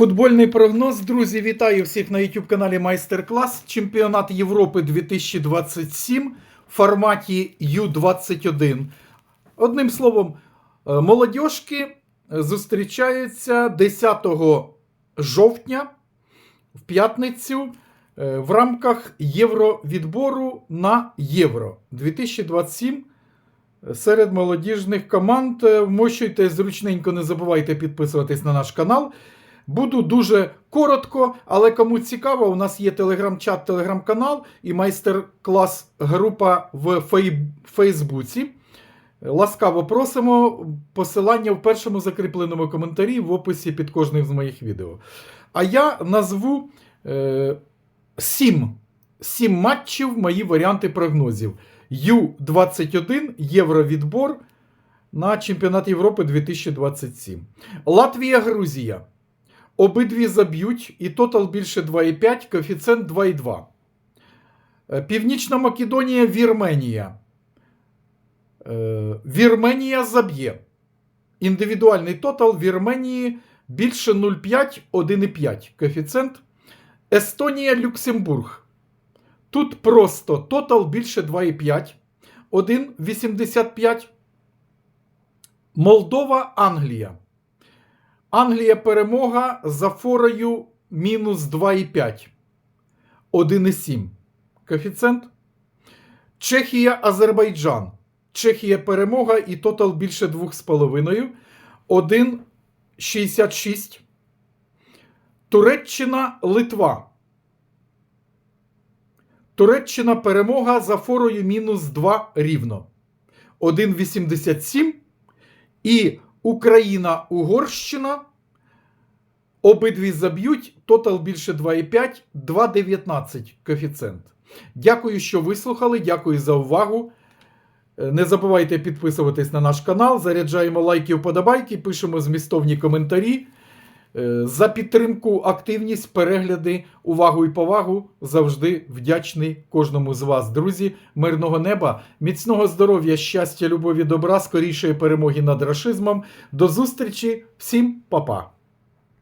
Футбольний прогноз, друзі, вітаю всіх на YouTube каналі Майстер Клас. Чемпіонат Європи 2027 в форматі U21. Одним словом, е, молодіжки зустрічаються 10 жовтня в п'ятницю е, в рамках євровідбору на Євро 2027 серед молодіжних команд. Е, Вмощуйте зручненько, не забувайте підписуватись на наш канал. Буду дуже коротко, але кому цікаво, у нас є телеграм-чат, телеграм-канал і майстер-клас група в Фей... Фейсбуці. Ласкаво просимо. Посилання в першому закріпленому коментарі в описі під кожним з моїх відео. А я назву е, сім, сім матчів, мої варіанти прогнозів. Ю-21 Євровідбор на Чемпіонат Європи 2027. Латвія, Грузія. Обидві заб'ють, і тотал більше 2,5, коефіцієнт 2,2. Е, Північна Македонія, Вірменія. Е, Вірменія заб'є. Індивідуальний тотал Вірменії більше 0,5, 1,5 коефіцієнт. Естонія, Люксембург. Тут просто тотал більше 2,5, 1,85. Молдова, Англія. Англія перемога за форою мінус 2,5. 1,7. Коефіцієнт. Чехія, Азербайджан. Чехія перемога і тотал більше 2,5. 1,66. Туреччина, Литва. Туреччина перемога за форою мінус 2 рівно. 1,87. І Україна, Угорщина. Обидві заб'ють. Тотал більше 2,5, 2,19 коефіцієнт. Дякую, що вислухали. Дякую за увагу. Е, Не забувайте підписуватись на наш канал. Заряджаємо лайки, вподобайки, пишемо змістовні коментарі. Е, За підтримку, активність, перегляди, увагу і повагу завжди вдячний кожному з вас, друзі. Мирного неба, міцного здоров'я, щастя, любові, добра, скорішої перемоги над рашизмом. До зустрічі, всім па-па!